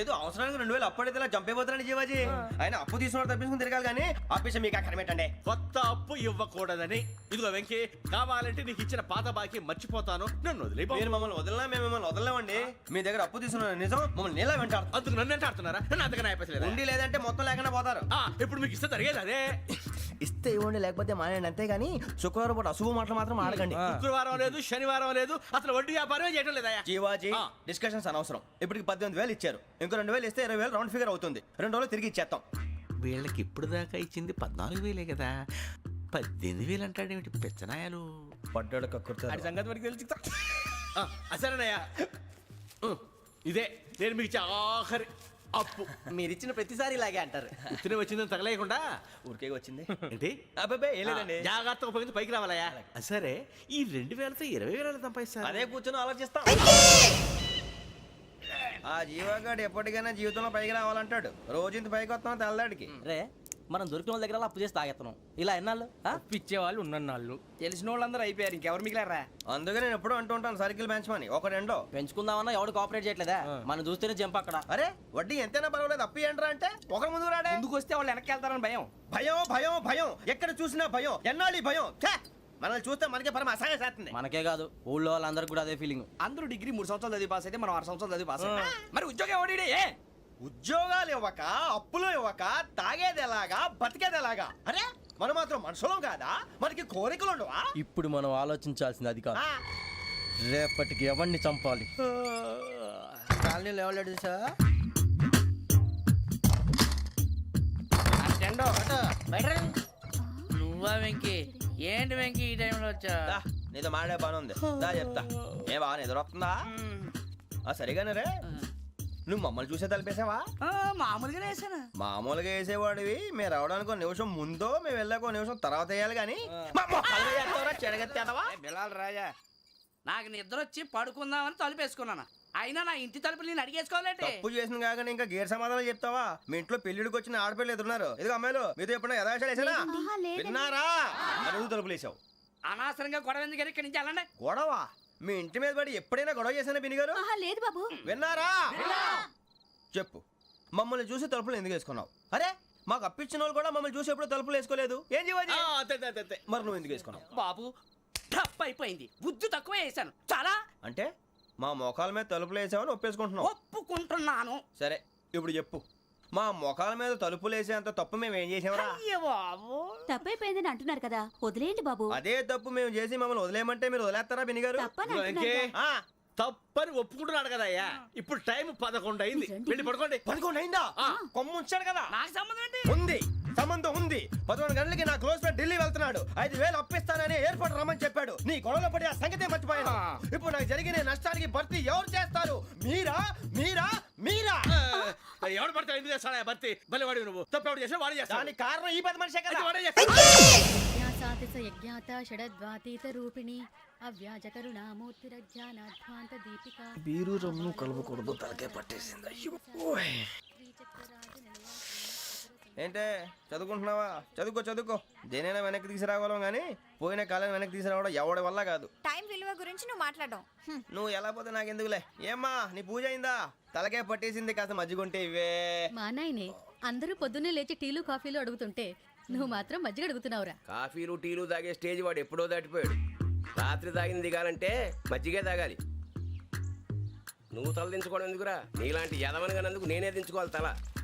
ఏదో అవసరానికి రెండు వేలు అప్పుడైతే ఇలా చంపేపోతారని జీవాజీ. ఆయన అప్పు తీసుకున్న తప్పించుకుని తిరగాలి కానీ ఆపేసి మీకు అక్కడ పెట్టండి. కొత్త అప్పు ఇవ్వకూడదని. ఇదిగో వెంకీ కావాలంటే నీకు ఇచ్చిన పాత బాకీ మర్చిపోతాను. నన్ను వదిలే మీరు మమ్మల్ని వదలనా మేము మిమ్మల్ని వదలలేమండి. మీ దగ్గర అప్పు తీసుకున్న నిజం మమ్మల్ని నీలా వెంటాడు అందుకు నన్ను ఎంత ఆడుతున్నారా నన్ను అంతగా నాయపసలేదు? ఉండి లేదంటే మొత్తం లేకుండా పోతారు. ఇప్పుడు మీకు ఇస్తే జరిగేది అదే. ఇస్తే ఇవ్వండి లేకపోతే మానేయండి అంతేగాని శుక్రవారం పూట అశుభ మాటలు మాత్రం ఆడకండి. శుక్రవారం లేదు శనివారం లేదు అసలు వడ్డీ వ్యాపారమే చేయడం లేదా? జీవాజీ. డిస్కషన్స్ అనవసరం. ఇప్పటికి పద్దెనిమిది వేలు ఇచ్చారు. ఇంకో రెండు వేలు ఇస్తే ఇరవై వేలు రౌండ్ ఫిగర్ అవుతుంది. రెండు రోజులు తిరిగి ఇచ్చేస్తాం వీళ్ళకి ఇప్పుడు దాకా ఇచ్చింది పద్నాలుగు వేలే కదా. పద్దెనిమిది వేలు అంటాడేమిటి పెచ్చనాయాలు. పడ్డాడు కక్కుర్తాడు. సంగతి వరకు తెలిసి అసలేనయ్యా. ఇదే నేను మీకు ఇచ్చే ఆఖరి అప్పు. మీరు ఇచ్చిన ప్రతిసారి ఇలాగే అంటారు. తిని వచ్చిందని తగలేయకుండా? ఊరికే వచ్చింది. ఏంటి? అబ్బాయి ఏం లేదండి. జాగ్రత్తగా ఉపయోగించి పైకి రావాలయ్యా. సరే ఈ రెండు వేలతో ఇరవై వేల సంపాదిస్తారు? అదే కూర్చొని ఆలోచిస్తాం. ఆ జీవగాడు ఎప్పటికైనా జీవితంలో పైకి రావాలంటాడు. రోజు ఇంత పైకి వస్తాం తెల్లడికి రే మనం దొరికిన వాళ్ళ దగ్గర అప్పు చేసి తాగెత్తనం ఇలా ఎన్నాళ్ళు ఆ? పిచ్చే వాళ్ళు ఉన్నన్నాళ్ళు. తెలిసిన వాళ్ళందరూ అయిపోయారు ఇంకెవరు మిగిలారా? అందుకే నేను ఎప్పుడూ అంటూ ఉంటాను సర్కిల్ బెంచ్ మని. ఒక రెండో. పెంచుకుందామన్నా ఎవడు కోఆపరేట్ చేయట్లేదా? మనం చూస్తేనే జంప్ అక్కడ. అరే వడ్డీ ఎంతైనా పర్వాలేదు అప్పు ఏంట్రా అంటే. ఒకరి ముందు రాడే. ముందుకు వస్తే వాళ్ళు వెనక్కి వెళ్తారని భయం. భయం భయం భయం. ఎక్కడ చూసినా భయం. ఎన్నాళ్ళు ఈ భయం? ఛే! మనల్ని చూస్తే మనకే పరమ అసహాయం చేస్తుంది. మనకే కాదు ఊళ్ళో వాళ్ళందరికీ కూడా అదే ఫీలింగ్ అందరూ డిగ్రీ మూడు సంవత్సరాలు చదివి పాస్ అయితే మనం ఆరు సంవత్సరాలు చదివి పాస్ అయ్యాం. మరి ఉద్యోగం ఎవడి ఏ? ఉద్యోగాలు ఇవ్వక అప్పులు ఇవ్వక తాగేది ఎలాగా బతికేది ఎలాగా? అరే మనం మాత్రం మనుషులం కాదా? మనకి కోరికలు ఉండవా? ఇప్పుడు మనం ఆలోచించాల్సింది అది కాదు. రేపటికి ఎవరిని చంపాలి? కాలనీలో ఎవరు సార్ నువ్వా వెంకీ? ఏంటి వెంకీ ఈ టైంలో వచ్చా దా, నీతో మాడే పని ఉంది. దా చెప్తా. ఏ బాగా నిద్రొస్తుందా ఆ సరిగానే రే. నువ్వు మమ్మల్ని చూసే తలిపేసావా? మామూలుగానే వేసాను. మామూలుగా వేసేవాడివి. మేము రావడానికి ఒక నిమిషం ముందో మేము వెళ్ళాక ఒక నిమిషం తర్వాత వేయాలి కానీ. బిలాల్ రాజా. నాకు నిద్ర వచ్చి పడుకుందామని తలుపు వేసుకున్నాను అయినా నా ఇంటి తలుపులు నేను అడిగేసుకోవాలంటే. తప్పు చేసిన కాక ఇంకా గేర్ సమాధానం చెప్తావా? మీ ఇంట్లో పెళ్ళిడికి వచ్చిన ఆడపిల్లలు ఎదురున్నారు. ఇదిగో అమ్మాయిలు మీతో ఎప్పుడైనా యథాశాలు వేసానా? విన్నారా? అడుగు తలుపులు వేసావు. అనవసరంగా గొడవ ఎందుకు ఇక్కడి నుంచి వెళ్ళండి. గొడవ? మీ ఇంటి మీద పడి ఎప్పుడైనా గొడవ చేశానా బిని గారు? లేదు బాబు. విన్నారా? చెప్పు. మమ్మల్ని చూసి తలుపులు ఎందుకు వేసుకున్నావు? అరే మాకు అప్పించిన వాళ్ళు కూడా మమ్మల్ని చూసి ఎప్పుడు తలుపులు వేసుకోలేదు. ఏం చేయాలి మరి నువ్వు ఎందుకు వేసుకున్నావు? బాబు టప్ అయిపోయింది. బుద్ధి తక్కువ వేసాను చాలా. అంటే? మా మోకాల మీద తలుపులు వేసామని ఒప్పేసుకుంటున్నావు ఒప్పుకుంటున్నాను. సరే ఇప్పుడు చెప్పు. మా మొఖాల మీద తలుపులు వేసేంత తప్పు మేము ఏం చేసామరా అయ్య బాబు. తప్పైపోయిందని అంటున్నారు కదా వదిలేయండి బాబు. అదే తప్పు మేము చేసి మమ్మల్ని వదిలేయమంటే మీరు వదిలేస్తారా బిని గారు తప్పని ఇదిగో అంటున్నారు వెంకీ కదా. ఆ, తప్పని ఒప్పుకుంటున్నాడు కదా అయ్యా. ఇప్పుడు టైం పదకొండు అయింది. వెళ్ళి పడుకోండి. పదకొండు అయిందా? కొమ్ము ఉంచాడు కదా. నాకు సంబంధం ఏంటి? ఉంది. సంబంధం ఉంది. పదకొండు గంటలకి నా క్లోజ్ ఫ్రెండ్ ఢిల్లీ వెళ్తున్నాడు. ఐదు వేలు అప్పిస్తానని ఎయిర్పోర్ట్ రమ్మని చెప్పాడు. నీ గొడవలో పడి ఆ సంగతే మర్చిపోయాను. ఇప్పుడు నాకు జరిగిన ఈ నష్టానికి భర్తీ ఎవరు చేస్తారు? మీరా? మీరా? మీరా? ఎవడు పడితే ఎందుకు చేస్తాడా భర్తీ? మళ్ళీ వాడి నువ్వు. తప్పు ఎవడు చేసినా వాడే చేస్తాడు. దానికి కారణం ఈ పది మనిషే కదా. యజ్ఞాత షడద్వాతీత రూపిణి దీపిక. బీరు రమ్ము కలుపుకూడదు తలకే పట్టేసింది. ఏంటే చదువుకుంటున్నావా? చదువుకో చదువుకో. దేనైనా వెనక్కి తీసుకురావాలం కానీ పోయిన కాలం వెనక్కి తీసుకురావడం ఎవడి వల్ల కాదు. టైం విలువ గురించి నువ్వు మాట్లాడడం. నువ్వు ఎలా పోతే నాకు ఎందుకులే ఏమ్మా నీ పూజ అయిందా? తలకే పట్టేసింది కాస్త మజ్జిగుంటే ఇవే. మా నాయనే అందరూ పొద్దున్నే లేచి టీలు కాఫీలు అడుగుతుంటే నువ్వు మాత్రం మజ్జిగ అడుగుతున్నావురా. కాఫీలు టీలు తాగే స్టేజ్ వాడు ఎప్పుడో దాటిపోయాడు. రాత్రి తాగింది దిగాలంటే మజ్జిగే తాగాలి. నువ్వు తల దించుకోవడం ఎందుకురా? నీలాంటి యదవనగానందుకు నేనే దించుకోవాలి తల.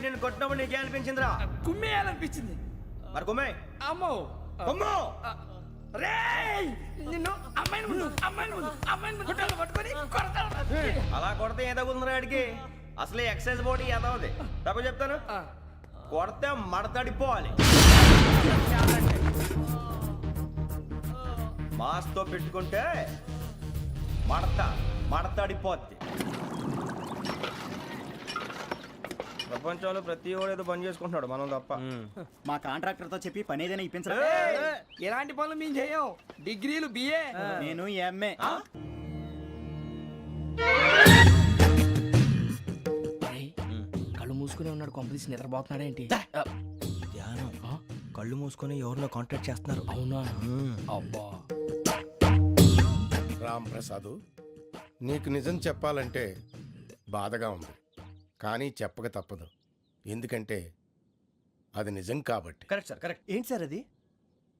నేను కొట్టినప్పుడు నీకే అనిపించిందిరా? కుమ్మేయాలనిపించింది మరి కొమ్మే. అమ్మో. కొమ్ము. రేయ్! నిన్ను అమ్మాయిని ముందు అమ్మాయిని ముందు అమ్మాయిని ముందు గుడ్డలు పట్టుకొని కొడతాను. అలా కొడితే ఏ తగ్గుతుందిరా ఆడికి అసలే ఎక్సైజ్ బాడీ ఏదవుది తప్పు చెప్తాను? కొడితే మడతడిపోవాలి. మాస్తో పెట్టుకుంటే మడత మడతడిపోద్ది. ప్రపంచంలో ప్రతి వాడు ఏదో పని చేసుకుంటున్నాడు మనం తప్ప. మా కాంట్రాక్టర్తో చెప్పి పని ఏదైనా ఇప్పించరా? ఎలాంటి పనులు మేము చేయం డిగ్రీలు బిఏ నేను ఎంఏ కళ్ళు మూసుకునే ఉన్నాడు కొంపదీసి నిద్రపోతున్నాడేంటి ధ్యానం. కళ్ళు మూసుకొని ఎవరినో కాంటాక్ట్ చేస్తున్నారు. అవునా? అబ్బా. రామ్ ప్రసాద్ నీకు నిజం చెప్పాలంటే బాధగా ఉంది. కానీ చెప్పక తప్పదు. ఎందుకంటే అది నిజం కాబట్టి. Correct sir correct. ఏంటి సార్ అది?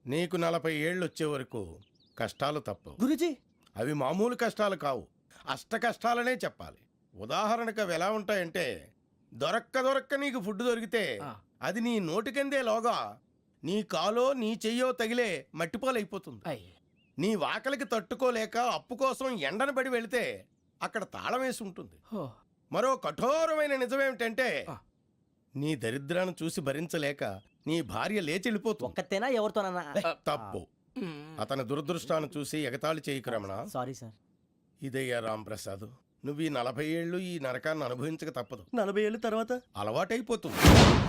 నీకు నలభై ఏళ్ళు వచ్చే వరకు కష్టాలు తప్పవు. గురుజీ! అవి మామూలు కష్టాలు కావు. అష్ట కష్టాలనే చెప్పాలి. ఉదాహరణకు అవి ఎలా ఉంటాయంటే దొరక్క దొరక్క నీకు ఫుడ్ దొరికితే అది నీ నోటికందే లోగా నీ కాలో నీ చెయ్యో తగిలే మట్టిపాలైపోతుంది. నీ వాకలికి తట్టుకోలేక అప్పు కోసం ఎండను పడి వెళితే అక్కడ తాళం వేసి ఉంటుంది మరో కఠోరమైన నిజమేమిటంటే. నీ దరిద్రాన్ని చూసి భరించలేక నీ భార్య లేచి వెళ్ళిపోతుంది. ఒక్కతేనా ఎవరితోనన్నా? తప్పు. అతని దురదృష్టాన్ని చూసి ఎగతాళి చేయకు రమణ. Sorry sir. ఇదయ్యా రాంప్రసాద్ నువ్వు ఈ నలభై ఏళ్ళు ఈ నరకాన్ని అనుభవించక తప్పదు. నలభై ఏళ్ళ తర్వాత? అలవాటైపోతుంది.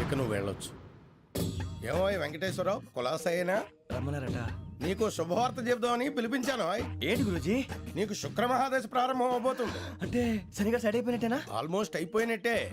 ఇక నువ్వు వెళ్ళొచ్చు. ఏమో వెంకటేశ్వరరావు కులాసైనా? రమ్మన్నారట. నీకు శుభవార్త చెబుదామని పిలిపించాను ఆయ్. ఏంటి గురుజీ? నీకు శుక్రమహాదశ ప్రారంభం అవబోతుంది. అంటే శనిగా సెట్ అయిపోయినట్టేనా? ఆల్మోస్ట్ అయిపోయినట్టే.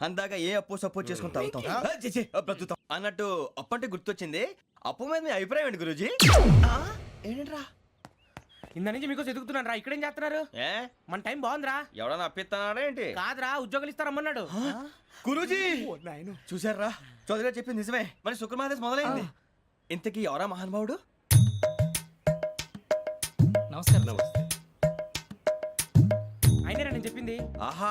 అందాక ఏ అప్పు సపోర్ట్ చేసుకుని తాగుతాం ఆ, ఛీ, ఛీ, ఆ, బ్రతుకుతాం అన్నట్టు అప్పు అంటే గుర్తొచ్చింది. అప్పు మీద మీ అభిప్రాయం ఏంటి గురుజీ? ఏంటరా? ఇంత నుంచి మీకు ఎదుగుతున్నాను రా ఇక్కడేం చేస్తున్నారు? ఏ? మన టైం బాగుందిరా. ఎవడన్నా అప్పిస్తున్నాడా ఏంటి? కాదురా ఉద్యోగాలు ఇస్తారమ్మన్నాడు. గురూజీ! చూసారా చౌదరిగా చెప్పింది నిజమే. మరి శుక్రమాదేశ్ మొదలైంది. ఇంతకీ ఎవరా మహానుభావుడు? నమస్కారం అయినా నేను చెప్పింది? ఆహా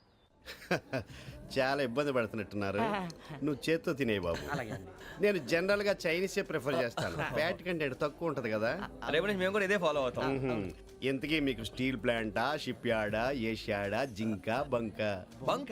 చాలా ఇబ్బంది పడుతున్నట్టున్నారు. నువ్వు చేత్తో తినే బాబు. నేను జనరల్గా చైనీసే ప్రిఫర్ చేస్తాను. ఫ్యాట్ కంటెంట్ తక్కువ ఉంటది కదా. రేపు నుంచి మేము కూడా ఇదే ఫాలో అవుతాం. ఇంతకీ మీకు స్టీల్ ప్లాంటా షిప్ యార్డా ఏషియాడా జింక బంక? బంక?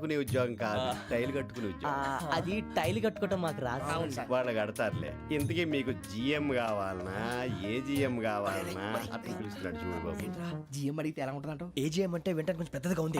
ఉద్యోగం కాదు టైల్ కట్టుకునే ఉద్యోగం. అది టైల్ కట్టుకోవటం మాకు రాదు. వాళ్ళు కడతారులే. ఇంతకీ మీకు జిఎం కావాలనా? ఏ జిఎం కావాలనా? అట్లా పిలుస్తున్నాడు చూడు బాబు. జిఎం అడిగితే ఎలా ఉంటుందంట ఏజీఎం అంటే వింటానికి కొంచెం పెద్దగా ఉంది.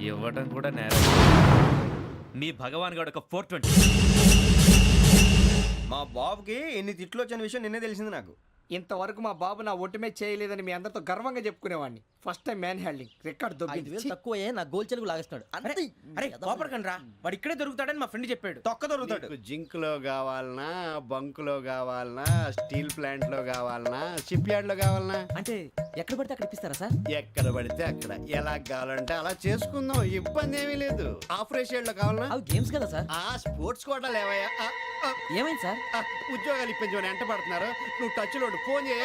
ఇవ్వటం కూడా నేరం. మీ భగవాన్ గారు ఒక ఫోర్ ట్వంటీ. మా బాబుకి ఎన్ని తిట్లు వచ్చిన విషయం నిన్నే తెలిసింది నాకు. ఇంతవరకు మా బాబు నా ఒట్టుమే చేయలేదని మీ అందరితో గర్వంగా చెప్పుకునేవాడిని. First time man handing record ఐదు వేలు దొబ్బింది. తక్కువ నా గోల్ చెలుగు లాగేస్తున్నాడు. అంతే. అరే కోపడకండి రా. వాడు ఇక్కడే దొరుకుతాడని మా ఫ్రెండ్ చెప్పాడు. తొక్క దొరుకుతాడు. జింక్లో కావాలనా బంక్లో కావాలనా స్టీల్ ప్లాంట్లో కావాలనా షిప్ యార్డ్లో కావాలనా? అంటే ఎక్కడ పడితే అక్కడ ఇప్పిస్తారా సార్? ఎక్కడ పడితే అక్కడ. ఎలా కావాలంటే అలా చేసుకుందాం. ఇబ్బంది ఏమీ లేదు. ఆపరేషన్లో కావాలనా? అవి గేమ్స్ కదా సార్. ఆ స్పోర్ట్స్ కోటా లేవయ్యా. ఆ, ఆ, ఏమైంది సార్? ఆ, ఉద్యోగాలు ఇప్పించమని ఎంట పడుతున్నారు. నువ్వు టచ్లో. ఫోన్ చేయ.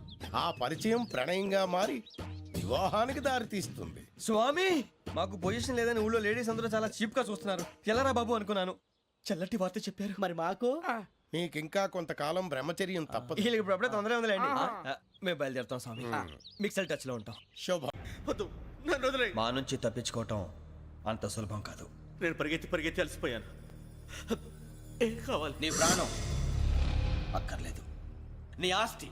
ఆ పరిచయం ప్రణయంగా మారి వివాహానికి దారితీస్తుంది. స్వామి మాకు పొజిషన్ లేదని ఊళ్ళో లేడీస్ అందరూ చాలా చీప్గా చూస్తున్నారు. ఎలారా బాబు అనుకున్నాను. చల్లటి వార్త చెప్పారు. మరి మాకు? నీకింకా కొంతకాలం బ్రహ్మచర్యం తప్పదు. వీళ్ళకి ఇప్పుడు అప్పుడే తొందరగా ఉందిలేండి. ఆ, మేము బయలుదేరుతాం స్వామి. మిక్సల్ టచ్లో ఉంటాం. శుభ. వద్దు నన్ను వదిలేయ్. మా నుంచి తప్పించుకోవటం అంత సులభం కాదు. నేను పరిగెత్తి పరిగెత్తి అలసిపోయాను. ఏం కావాలి? నీ ప్రాణం అక్కర్లేదు. నీ ఆస్తి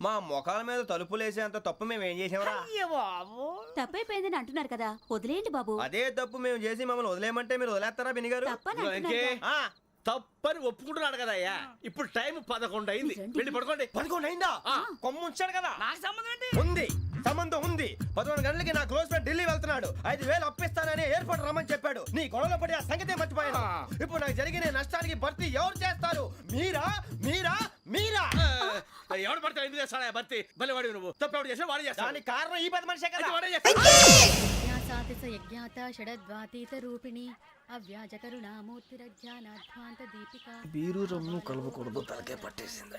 మా మొఖాల మీద తలుపులు వేసేంత తప్పు మేము ఏం చేసామరా అయ్య బాబు. తప్పైపోయిందని అంటున్నారు కదా వదిలేయండి బాబు. అదే తప్పు మేము చేసి మమ్మల్ని వదిలేయమంటే మీరు వదిలేస్తారా బినిగారు తప్పని ఆ, తప్పని ఒప్పుకుంటున్నాడు కదా అయ్యా. ఇప్పుడు టైం పదకొండు అయింది. వెళ్ళి పడుకోండి. పదకొండు అయిందా? కొమ్ము ఉంచాడు కదా. నాకు సంబంధం ఏంటి? ఉంది. సంబంధం ఉంది. పదకొండు గంటలకి నా క్లోజ్ ఫ్రెండ్ ఢిల్లీ వెళ్తున్నాడు. ఐదు వేలు అప్పిస్తానని ఎయిర్పోర్ట్ రమ్మని చెప్పాడు. నీ గొడవలో పడి ఆ సంగతే మర్చిపోయాను. ఇప్పుడు నాకు జరిగిన నష్టానికి భర్తీ ఎవరు చేస్తారు? మీరా? మీరా? మీరా? ఎవడు పడితే ఎందుకు చేస్తాడా భర్తీ? భలే వాడి నువ్వు. తప్పు ఎవడు చేసినా వాడే చేస్తాడు. దానికి కారణం ఈ పది మనిషే కదా. వాడే యజ్ఞాత షడద్వాతీత రూపిణి అవ్యాజ కరుణామూర్తిరజ్ఞానాధ్వాంత దీపిక. బీరు రమ్ము కలుపుకూడదు తలకే పట్టేసింది.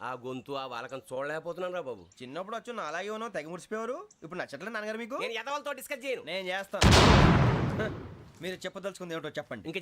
ఆ గొంతు ఆ వాలకం చూడలేకపోతున్నాను రా బాబు. చిన్నప్పుడు వచ్చి నా అలాగే ఉన్నావు తెగ ముడిచిపోయారు ఇప్పుడు నచ్చట్లేదు నాన్నగారు మీకు. నేను ఎదవలతో డిస్కస్ చేయను. నేను చేస్తాను. మీరు చెప్పదలుచుకుంది ఏమిటో చెప్పండి. ఇంకా